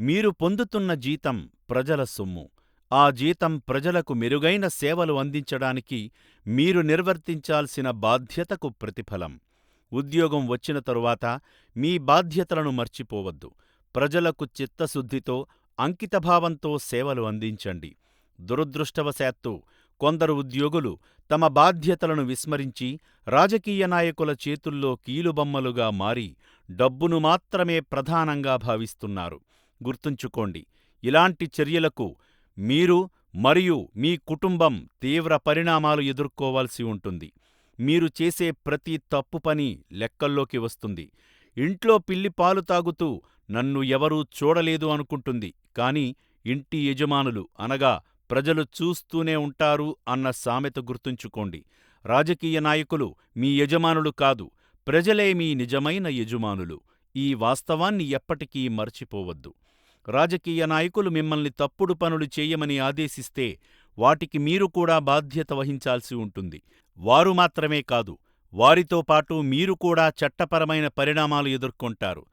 మీరు పొందుతున్న జీతం ప్రజల సొమ్ము. ఆ జీతం ప్రజలకు మెరుగైన సేవలు అందించడానికి మీరు నిర్వర్తించాల్సిన బాధ్యతకు ప్రతిఫలం. ఉద్యోగం వచ్చిన తరువాత మీ బాధ్యతలను మర్చిపోవద్దు. ప్రజలకు చిత్తశుద్ధితో అంకితభావంతో సేవలు అందించండి. దురదృష్టవశాత్తు కొందరు ఉద్యోగులు తమ బాధ్యతలను విస్మరించి రాజకీయ నాయకుల చేతుల్లో కీలుబొమ్మలుగా మారి డబ్బును మాత్రమే ప్రధానంగా భావిస్తున్నారు. గుర్తుంచుకోండి ఇలాంటి చర్యలకు మీరు మరియు మీ కుటుంబం తీవ్ర పరిణామాలు ఎదుర్కోవాల్సి ఉంటుంది. మీరు చేసే ప్రతి తప్పు పని లెక్కల్లోకి వస్తుంది. ఇంట్లో పిల్లి పాలు తాగుతూ నన్ను ఎవరూ చూడలేదు అనుకుంటుంది. కాని ఇంటి యజమానులు అనగా ప్రజలు చూస్తూనే ఉంటారు అన్న సామెత గుర్తుంచుకోండి. రాజకీయ నాయకులు మీ యజమానులు కాదు ప్రజలే మీ నిజమైన యజమానులు. ఈ వాస్తవాన్ని ఎప్పటికీ మర్చిపోవద్దు. రాజకీయ నాయకులు మిమ్మల్ని తప్పుడు పనులు చేయమని ఆదేశిస్తే వాటికి మీరు కూడా బాధ్యత వహించాల్సి ఉంటుంది. వారు మాత్రమే కాదు వారితో పాటు మీరు కూడా చట్టపరమైన పరిణామాలు ఎదుర్కొంటారు.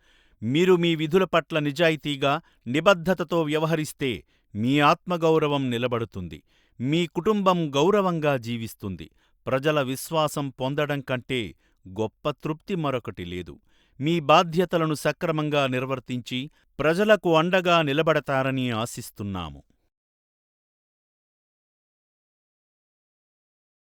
మీరు మీ విధుల పట్ల నిజాయితీగా నిబద్ధతతో వ్యవహరిస్తే మీ ఆత్మగౌరవం నిలబడుతుంది. మీ కుటుంబం గౌరవంగా జీవిస్తుంది. ప్రజల విశ్వాసం పొందడం కంటే గొప్ప తృప్తి మరొకటి లేదు. మీ బాధ్యతలను సక్రమంగా నిర్వర్తించి ప్రజలకు అండగా నిలబడతారని ఆశిస్తున్నాము.